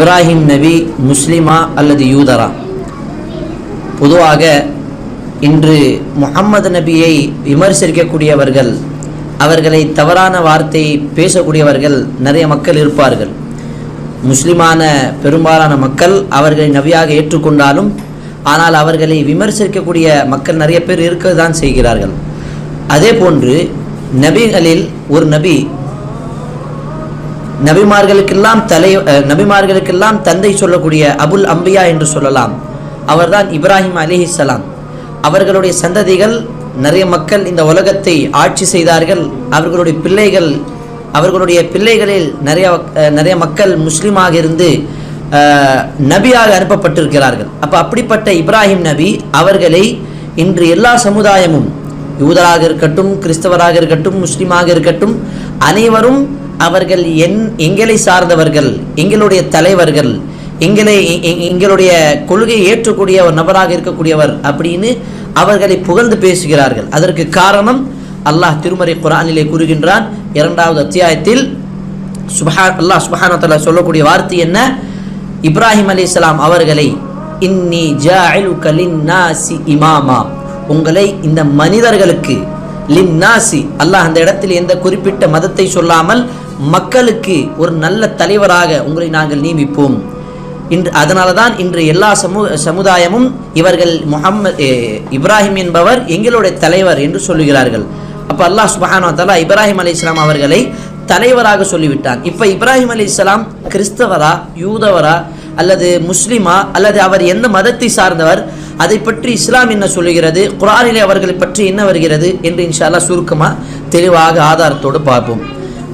இப்ராஹிம் நபி முஸ்லிமா அல்லது யூதரா? பொதுவாக இன்று முகம்மது நபியை விமர்சிக்கக்கூடியவர்கள் அவர்களை தவறான வார்த்தையை பேசக்கூடியவர்கள் நிறைய மக்கள் இருப்பார்கள். முஸ்லிமான பெரும்பாலான மக்கள் அவர்களை நபியாக ஏற்றுக்கொண்டாலும் ஆனால் அவர்களை விமர்சிக்கக்கூடிய மக்கள் நிறைய பேர் இருக்க தான் செய்கிறார்கள். அதே போன்று நபிகளில் ஒரு நபி நபிமார்களுக்கெல்லாம் தலை நபிமார்களுக்கெல்லாம் தந்தை சொல்லக்கூடிய அபுல் அம்பியா என்று சொல்லலாம். அவர்தான் இப்ராஹிம் அலிஹிசலாம் அவர்களுடைய சந்ததிகள் நிறைய மக்கள் இந்த உலகத்தை ஆட்சி செய்தார்கள். அவர்களுடைய பிள்ளைகள் அவர்களுடைய பிள்ளைகளில் நிறைய நிறைய மக்கள் முஸ்லீமாக இருந்து நபியாக அனுப்பப்பட்டிருக்கிறார்கள். அப்போ அப்படிப்பட்ட இப்ராஹிம் நபி அவர்களை இன்று எல்லா சமுதாயமும் யூதராக இருக்கட்டும் கிறிஸ்தவராக இருக்கட்டும் முஸ்லீமாக இருக்கட்டும் அனைவரும் அவர்கள் என் எங்களை சார்ந்தவர்கள் எங்களுடைய தலைவர்கள் எங்களை எ- எங்களுடைய கொள்கையை ஏற்றக்கூடிய ஒரு நபராக இருக்கக்கூடியவர் அப்படின்னு அவர்களை புகழ்ந்து பேசுகிறார்கள். அதற்கு காரணம் அல்லாஹ் திருமறை குரானிலே கூறுகின்றான் இரண்டாவது அத்தியாயத்தில் சுபஹா அல்லாஹ் சுபஹானத்தில் சொல்லக்கூடிய வார்த்தை என்ன? இப்ராஹிம் அலி இஸ்லாம் அவர்களை இன்னி ஜாஇலுக இமாமா. உங்களை இந்த மனிதர்களுக்கு லின்னாசி. அல்லாஹ் அந்த இடத்தில் எந்த குறிப்பிட்ட மதத்தை சொல்லாமல் மக்களுக்கு ஒரு நல்ல தலைவராக உங்களை நாங்கள் நியமிப்போம். இன்று அதனால தான் இன்று எல்லா சமூ சமுதாயமும் இவர்கள் முகம்மது இப்ராஹிம் என்பவர் எங்களுடைய தலைவர் என்று சொல்லுகிறார்கள். அப்போ அல்லாஹ் சுபஹானு தலா இப்ராஹிம் அலைஹிஸ்ஸலாம் அவர்களை தலைவராக சொல்லிவிட்டான். இப்போ இப்ராஹிம் அலி இஸ்லாம் கிறிஸ்தவரா யூதவரா அல்லது முஸ்லிமா அல்லது அவர் எந்த மதத்தை சார்ந்தவர் அதை பற்றி இஸ்லாம் என்ன சொல்லுகிறது குரானிலே அவர்களை பற்றி என்ன வருகிறது என்று இன்ஷா அல்லாஹ் சுருக்கமாக தெளிவாக ஆதாரத்தோடு பார்ப்போம்.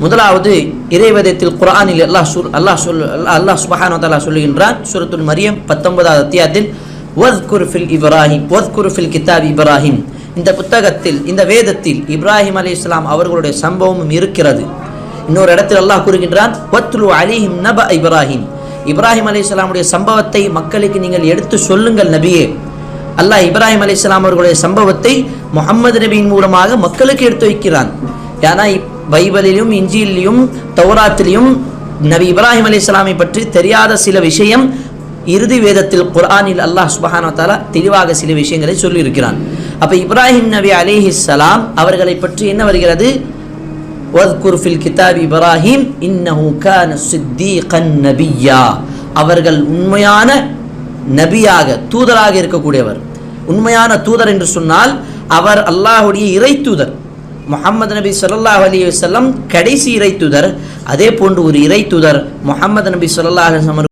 முதலாவது இறைவதத்தில் குரானில் அல்லாஹ் அல்லாஹ் சொல் அல்லாஹ் சுபஹானு சொல்லுகின்றான் சூரத்துல் மரியம் பத்தொன்பதாவது அத்தியாயத்தில் வத் குருஃபில் இப்ராஹிம் வத் குருஃபில் கிதாப் இப்ராஹிம். இந்த புத்தகத்தில் இந்த வேதத்தில் இப்ராஹிம் அலைஹிஸ்ஸலாம் அவர்களுடைய சம்பவமும் இருக்கிறது. இன்னொரு இடத்தில் அல்லாஹ் கூறுகின்றான் வத்லு அலிஹிம் நப இப்ராஹிம். இப்ராஹிம் அலைஹிஸ்ஸலாமுடைய சம்பவத்தை மக்களுக்கு நீங்கள் எடுத்து சொல்லுங்கள் நபியே. அல்லாஹ் இப்ராஹிம் அலைஹிஸ்ஸலாம் அவர்களுடைய சம்பவத்தை முஹம்மது நபியின் மூலமாக மக்களுக்கு எடுத்து வைக்கிறான். ஏன்னா இப்- பைபிளிலும் இஞ்சியிலும் தௌராத்திலையும் நபி இப்ராஹிம் அலைஹிஸ்ஸலாமை பற்றி தெரியாத சில விஷயம் இறுதி வேதத்தில் குர்ஆனில் அல்லாஹ் சுப்ஹானஹு தாலா தெளிவாக சில விஷயங்களை சொல்லியிருக்கிறான். அப்ப இப்ராஹிம் நபி அலைஹிஸ்ஸலாம் அவர்களை பற்றி என்ன வருகிறது? வத்குர் ஃபில் கிதாப் இப்ராஹிம் இன்னஹு கான சித்தீகன் நபியா. அவர்கள் உண்மையான நபியாக தூதராக இருக்கக்கூடியவர். உண்மையான தூதர் என்று சொன்னால் அவர் அல்லாஹுடைய இறை தூதர். முகமது நபி சொல்லா அலி வல்லம் கடைசி இறை தூதர் அதே போன்று ஒரு இறை தூதர் முகமது நபி சொல்லா அலுவலம்